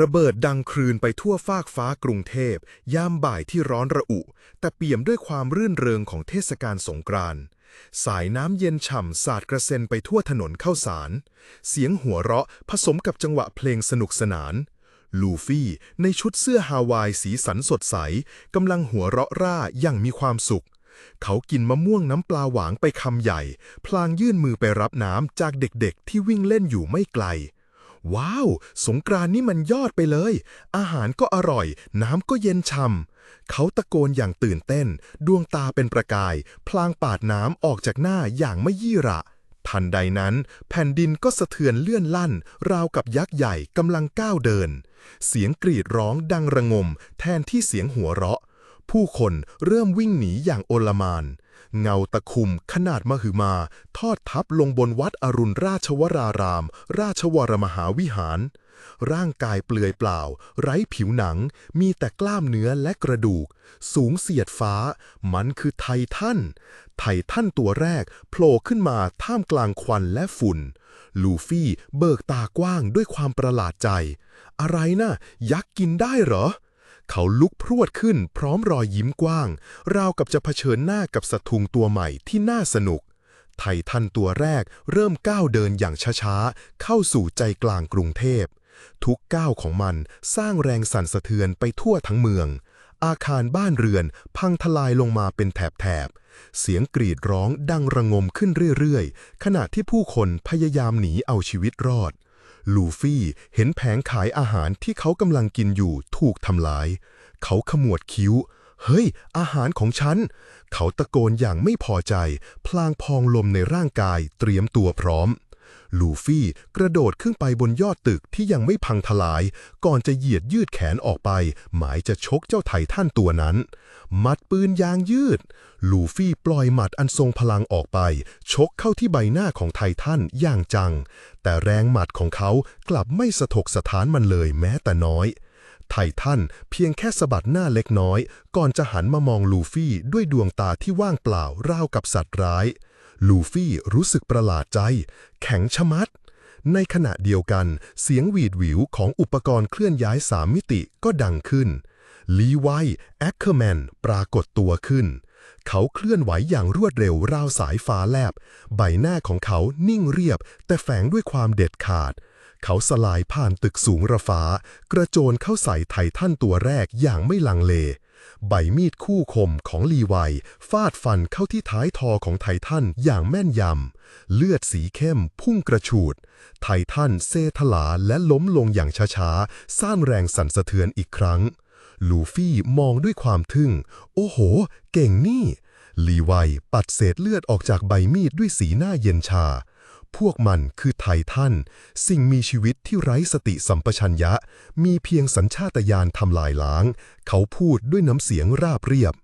ระเบิดดังครืนไปทั่วฟากฟ้ากรุงเทพ ยามบ่ายที่ร้อนระอุ แต่เปี่ยมด้วยความรื่นเริงของเทศกาลสงกรานต์สายน้ำเย็นฉ่ำสาดกระเซ็นไปทั่วถนนเข้าสาร เสียงหัวเราะผสมกับจังหวะเพลงสนุกสนาน ลูฟี่ในชุดเสื้อฮาวายสีสันสดใสกำลังหัวเราะร่าอย่างมีความสุข เขากินมะม่วงน้ำปลาหวานไปคำใหญ่ พลางยื่นมือไปรับน้ำจากเด็กๆ ที่วิ่งเล่นอยู่ไม่ไกล ว้าว สงกรานนี่มันยอดไปเลย อาหารก็อร่อย น้ำก็เย็นช่ำเขาตะโกนอย่างตื่นเต้น ดวงตาเป็นประกาย พลางปาดน้ำออกจากหน้าอย่างไม่ยี่ระ ทันใดนั้น แผ่นดินก็สะเทือนเลื่อนลั่น ราวกับยักษ์ใหญ่กำลังก้าวเดิน เสียงกรีดร้องดังระงม แทนที่เสียงหัวเราะ ผู้คนเริ่มวิ่งหนีอย่างโอลมาน เงาตะคุ่มขนาดมหึมา ทอดทับลงบนวัดอรุณราชวราราม ราชวรมหาวิหาร ร่างกายเปลือยเปล่า ไร้ผิวหนัง มีแต่กล้ามเนื้อและกระดูก สูงเสียดฟ้า มันคือไททันไททันตัวแรกโผล่ขึ้นมาท่ามกลางควันและฝุ่น ลูฟี่เบิกตากว้างด้วยความประหลาดใจ อะไรนะ่ะยักษ์กินได้เหรอ เขาลุกพรวดขึ้นพร้อมรอยยิ้มกว้าง ราวกับจะเผชิญหน้ากับสัตว์ทุงตัวใหม่ที่น่าสนุก ไททันตัวแรกเริ่มก้าวเดินอย่างช้าๆ เข้าสู่ใจกลางกรุงเทพ ทุกก้าวของมันสร้างแรงสั่นสะเทือนไปทั่วทั้งเมือง อาคารบ้านเรือนพังทลายลงมาเป็นแถบๆ เสียงกรีดร้องดังระงมขึ้นเรื่อยๆ ขณะที่ผู้คนพยายามหนีเอาชีวิตรอด ลูฟี่เห็นแผงขายอาหารที่เขากำลังกินอยู่ถูกทำลาย เขาขมวดคิ้ว เฮ้ย อาหารของฉัน เขาตะโกนอย่างไม่พอใจ พลางพองลมในร่างกายเตรียมตัวพร้อม ลูฟี่กระโดดขึ้นไปบนยอดตึกที่ยังไม่พังทลาย ก่อนจะเหยียดยืดแขนออกไป หมายจะชกเจ้าไททันตัวนั้นหมัดปืนยางยืด ลูฟี่ปล่อยหมัดอันทรงพลังออกไป ชกเข้าที่ใบหน้าของไททันอย่างจัง แต่แรงหมัดของเขากลับไม่สะทกสะท้านมันเลยแม้แต่น้อยไททันเพียงแค่สะบัดหน้าเล็กน้อย ก่อนจะหันมามองลูฟี่ด้วยดวงตาที่ว่างเปล่าราวกับสัตว์ร้าย ลูฟี่รู้สึกประหลาดใจ แข็งชะมัด ในขณะเดียวกันเสียงหวีดหวิวของอุปกรณ์เคลื่อนย้ายสามมิติก็ดังขึ้น ลีไวแอคเคอร์แมนปรากฏตัวขึ้น เขาเคลื่อนไหวอย่างรวดเร็วราวสายฟ้าแลบ ใบหน้าของเขานิ่งเรียบ แต่แฝงด้วยความเด็ดขาด เขาสลายผ่านตึกสูงระฟ้ากระโจนเข้าใส่ไททันตัวแรกอย่างไม่ลังเล ใบมีดคู่คมของลีไวฟาดฟันเข้าที่ท้ายทอของไททันอย่างแม่นยำ เลือดสีเข้มพุ่งกระฉูด ไททันเซทลาและล้มลงอย่างช้าๆ สร้างแรงสั่นสะเทือนอีกครั้ง ลูฟี่มองด้วยความทึ่ง โอ้โห เก่งนี่ ลีไวปัดเศษเลือดออกจากใบมีดด้วยสีหน้าเย็นชา พวกมันคือไททันสิ่งมีชีวิตที่ไร้สติสัมปชัญญะ มีเพียงสัญชาตญาณทำลายล้าง เขาพูดด้วยน้ำเสียงราบเรียบ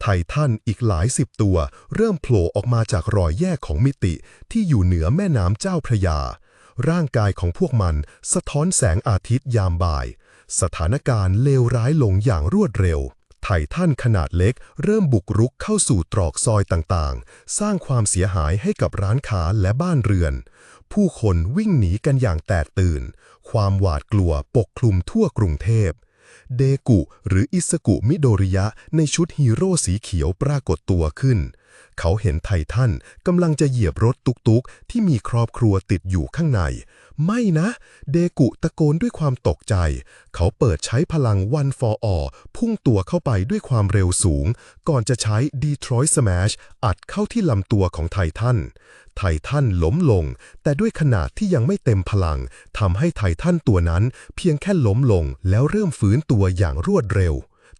ไททันอีกหลายสิบตัว เริ่มโผล่ออกมาจากรอยแยกของมิติที่อยู่เหนือแม่น้ำเจ้าพระยา ร่างกายของพวกมันสะท้อนแสงอาทิตย์ยามบ่าย สถานการณ์เลวร้ายลงอย่างรวดเร็ว ไททันขนาดเล็กเริ่มบุกรุกเข้าสู่ตรอกซอยต่างๆ สร้างความเสียหายให้กับร้านค้าและบ้านเรือน ผู้คนวิ่งหนีกันอย่างแตกตื่น ความหวาดกลัวปกคลุมทั่วกรุงเทพ เดกุหรืออิสกุมิโดริยะในชุดฮีโร่สีเขียวปรากฏตัวขึ้น เขาเห็นไททันกำลังจะเหยียบรถตุกๆ ที่มีครอบครัวติดอยู่ข้างใน ไม่นะ เดกุตะโกนด้วยความตกใจ เขาเปิดใช้พลัง One for All พุ่งตัวเข้าไปด้วยความเร็วสูง ก่อนจะใช้ Detroit Smash อัดเข้าที่ลำตัวของไททันไททันล้มลง แต่ด้วยขนาดที่ยังไม่เต็มพลังทำให้ไททันตัวนั้นเพียงแค่ล้มลงแล้วเริ่มฟื้นตัวอย่างรวดเร็ว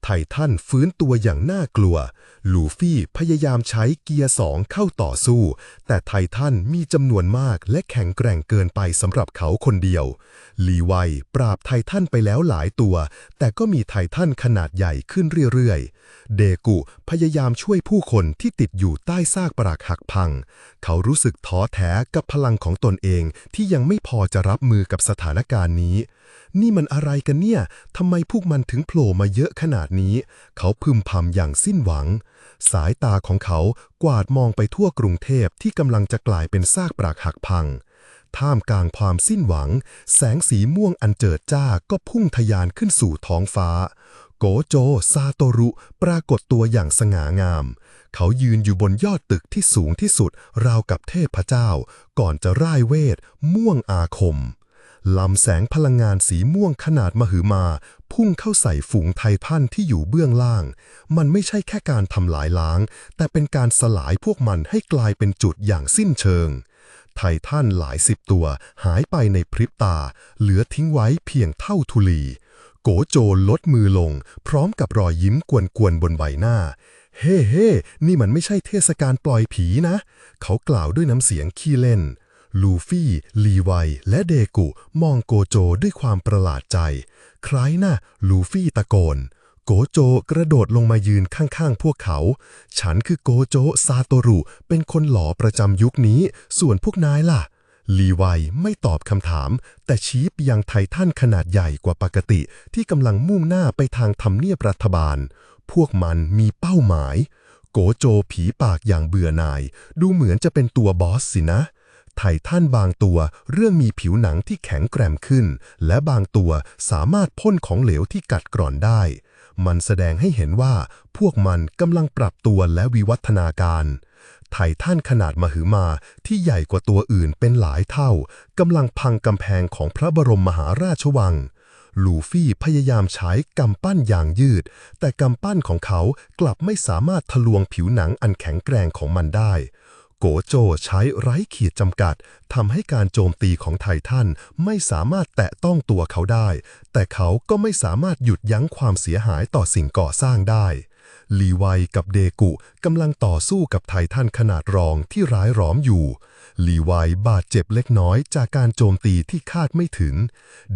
ไททันฟื้นตัวอย่างน่ากลัว ลูฟี่พยายามใช้เกียร์สองเข้าต่อสู้ แต่ไททันมีจำนวนมากและแข็งแกร่งเกินไปสำหรับเขาคนเดียว ลีไวปราบไททันไปแล้วหลายตัว แต่ก็มีไททันขนาดใหญ่ขึ้นเรื่อยๆ เดกุพยายามช่วยผู้คนที่ติดอยู่ใต้ซากปรักหักพัง เขารู้สึกท้อแท้กับพลังของตนเองที่ยังไม่พอจะรับมือกับสถานการณ์นี้นี่มันอะไรกันเนี่ย ทำไมพวกมันถึงโผล่มาเยอะขนาดนี้ เขาพึมพำอย่างสิ้นหวัง สายตาของเขากวาดมองไปทั่วกรุงเทพที่กำลังจะกลายเป็นซากปรักหักพัง ท่ามกลางความสิ้นหวัง แสงสีม่วงอันเจิดจ้าก็พุ่งทะยานขึ้นสู่ท้องฟ้า โกโจ ซาโตรุ ปรากฏตัวอย่างสง่างาม เขายืนอยู่บนยอดตึกที่สูงที่สุด ราวกับเทพเจ้า ก่อนจะร่ายเวทม่วงอาคม ลำแสงพลังงานสีม่วงขนาดมหึมา พุ่งเข้าใส่ฝูงไททันที่อยู่เบื้องล่าง มันไม่ใช่แค่การทำลายล้าง แต่เป็นการสลายพวกมันให้กลายเป็นจุดอย่างสิ้นเชิง ไททันหลายสิบตัวหายไปในพริบตา เหลือทิ้งไว้เพียงเท่าทุลี โกโจลดมือลง พร้อมกับรอยยิ้มกวนๆบนใบหน้าเฮ้เฮ้นี่มันไม่ใช่เทศกาลปล่อยผีนะ เขากล่าวด้วยน้ำเสียงขี้เล่น ลูฟี่ ลีไว และเดกุ มองโกโจด้วยความประหลาดใจ คล้ายนะลูฟี่ตะโกน โกโจกระโดดลงมายืนข้างๆ พวกเขา ฉันคือโกโจซาโตรุ เป็นคนหล่อประจำยุคนี้ ส่วนพวกนายล่ะ ลีไวไม่ตอบคำถาม แต่ชี้ไปยังไททันขนาดใหญ่กว่าปกติ ที่กำลังมุ่งหน้าไปทางทำเนียบรัฐบาล พวกมันมีเป้าหมายโกโจผีปากอย่างเบื่อหน่าย ดูเหมือนจะเป็นตัวบอสสินะ ไททันบางตัวเรื่องมีผิวหนังที่แข็งแกร่งขึ้น และบางตัวสามารถพ่นของเหลวที่กัดกร่อนได้ มันแสดงให้เห็นว่าพวกมันกำลังปรับตัวและวิวัฒนาการไททันขนาดมหึมาที่ใหญ่กว่าตัวอื่นเป็นหลายเท่ากำลังพังกำแพงของพระบรมมหาราชวัง ลูฟี่พยายามใช้กำปั้นอย่างยืด แต่กำปั้นของเขากลับไม่สามารถทะลวงผิวหนังอันแข็งแกร่งของมันได้ โกโจใช้ไร้ขีดจำกัดทำให้การโจมตีของไททันไม่สามารถแตะต้องตัวเขาได้ แต่เขาก็ไม่สามารถหยุดยั้งความเสียหายต่อสิ่งก่อสร้างได้ลีไวกับเดกุกำลังต่อสู้กับไททันขนาดรองที่ร้ายหรอมอยู่ ลีไวบาดเจ็บเล็กน้อยจากการโจมตีที่คาดไม่ถึง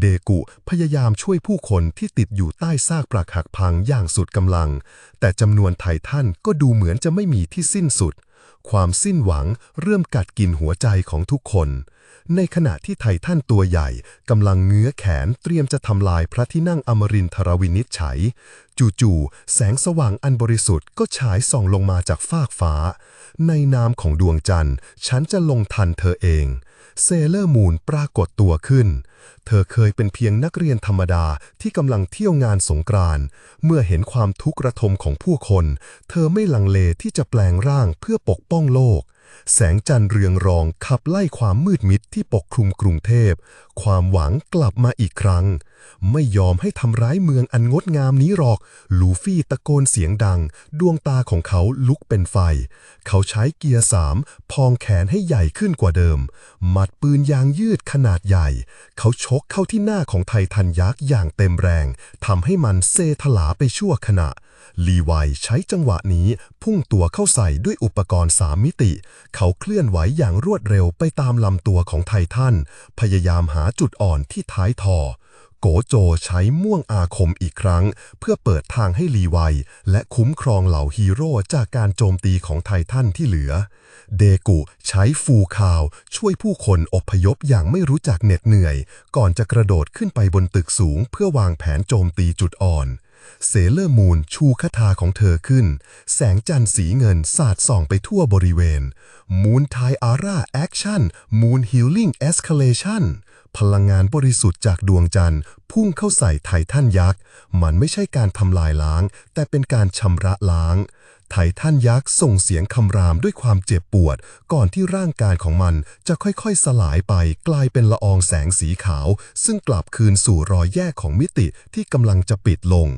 เดกุพยายามช่วยผู้คนที่ติดอยู่ใต้ซากปรักหักพังอย่างสุดกำลัง แต่จำนวนไททันก็ดูเหมือนจะไม่มีที่สิ้นสุด ความสิ้นหวังเริ่มกัดกินหัวใจของทุกคน ในขณะที่ไททันตัวใหญ่กำลังเงื้อแขนเตรียมจะทำลายพระที่นั่งอมรินทรวินิจฉัย จู่ๆแสงสว่างอันบริสุทธิ์ก็ฉายส่องลงมาจากฟากฟ้า ในนามของดวงจันทร์ ฉันจะลงทันเธอเอง เซเลอร์มูนปรากฏตัวขึ้น เธอเคยเป็นเพียงนักเรียนธรรมดาที่กำลังเที่ยวงานสงกรานต์เมื่อเห็นความทุกข์ระทมของผู้คน เธอไม่ลังเลที่จะแปลงร่างเพื่อปกป้องโลก แสงจันทร์เรืองรองขับไล่ความมืดมิดที่ปกคลุมกรุงเทพ ความหวังกลับมาอีกครั้ง ไม่ยอมให้ทำร้ายเมืองอันงดงามนี้หรอก ลูฟี่ตะโกนเสียงดัง ดวงตาของเขาลุกเป็นไฟ เขาใช้เกียร์สามพองแขนให้ใหญ่ขึ้นกว่าเดิม หมัดปืนยางยืดขนาดใหญ่ เขาชกเข้าที่หน้าของไททันยักษ์อย่างเต็มแรงทำให้มันเซถลาไปชั่วขณะ ลีไวใช้จังหวะนี้พุ่งตัวเข้าใส่ด้วยอุปกรณ์สามมิติ เขาเคลื่อนไหวอย่างรวดเร็วไปตามลำตัวของไททัน พยายามหาจุดอ่อนที่ท้ายทอ โกโจใช้ม่วงอาคมอีกครั้ง เพื่อเปิดทางให้ลีไวและคุ้มครองเหล่าฮีโร่จากการโจมตีของไททันที่เหลือ เดกุใช้ฟูคาว ช่วยผู้คนอพยพอย่างไม่รู้จักเหน็ดเหนื่อย ก่อนจะกระโดดขึ้นไปบนตึกสูงเพื่อวางแผนโจมตีจุดอ่อน เซเลอร์มูนชูคาถาของเธอขึ้น แสงจันทร์สีเงินสาดส่องไปทั่วบริเวณมูนไทอาร่าแอคชั่นมูนฮิลลิ่งเอสคาเลชั่น พลังงานบริสุทธิ์จากดวงจันทร์ พุ่งเข้าใส่ไททันยักษ์ มันไม่ใช่การทำลายล้าง แต่เป็นการชำระล้าง ไททันยักษ์ส่งเสียงคำรามด้วยความเจ็บปวด ก่อนที่ร่างกายของมันจะค่อยๆ สลายไปกลายเป็นละอองแสงสีขาว ซึ่งกลับคืนสู่รอยแยกของมิติที่กำลังจะปิดลง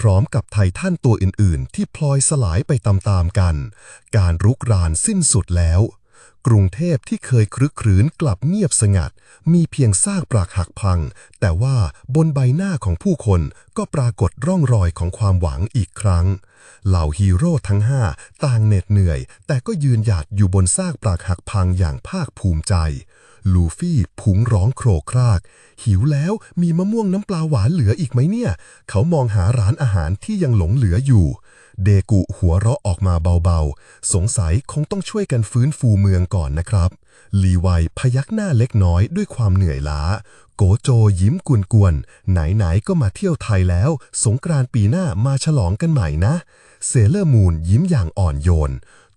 พร้อมกับไททันตัวอื่นๆ ที่พลอยสลายไปตามๆกัน การรุกรานสิ้นสุดแล้ว กรุงเทพที่เคยครึกครื้นกลับเงียบสงัด มีเพียงซากปรักหักพัง แต่ว่าบนใบหน้าของผู้คนก็ปรากฏร่องรอยของความหวังอีกครั้ง เหล่าฮีโร่ทั้งห้าต่างเหน็ดเหนื่อย แต่ก็ยืนหยัดอยู่บนซากปรักหักพังอย่างภาคภูมิใจ ลูฟี่พุงร้องโครกคราก หิวแล้วมีมะม่วงน้ำปลาหวานเหลืออีกไหมเนี่ย เขามองหาร้านอาหารที่ยังหลงเหลืออยู่ เดกุหัวเราะออกมาเบาๆ สงสัยคงต้องช่วยกันฟื้นฟูเมืองก่อนนะครับ ลีไวพยักหน้าเล็กน้อยด้วยความเหนื่อยล้า โกโจยิ้มกวนๆ ไหนๆ ก็มาเที่ยวไทยแล้ว สงกรานต์ปีหน้ามาฉลองกันใหม่นะ เซเลอร์มูนยิ้มอย่างอ่อนโยน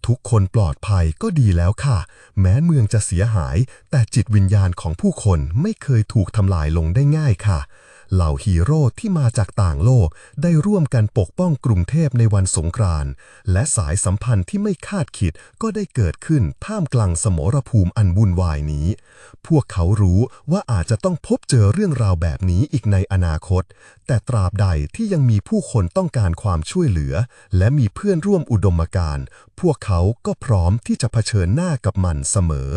ทุกคนปลอดภัยก็ดีแล้วค่ะ แม้เมืองจะเสียหาย แต่จิตวิญญาณของผู้คนไม่เคยถูกทำลายลงได้ง่ายค่ะ เหล่าฮีโร่ที่มาจากต่างโลกได้ร่วมกันปกป้องกรุงเทพในวันสงกรานต์และสายสัมพันธ์ที่ไม่คาดคิดก็ได้เกิดขึ้นท่ามกลางสมรภูมิอันวุ่นวายนี้ พวกเขารู้ว่าอาจจะต้องพบเจอเรื่องราวแบบนี้อีกในอนาคต แต่ตราบใดที่ยังมีผู้คนต้องการความช่วยเหลือ และมีเพื่อนร่วมอุดมการณ์พวกเขาก็พร้อมที่จะเผชิญหน้ากับมันเสมอ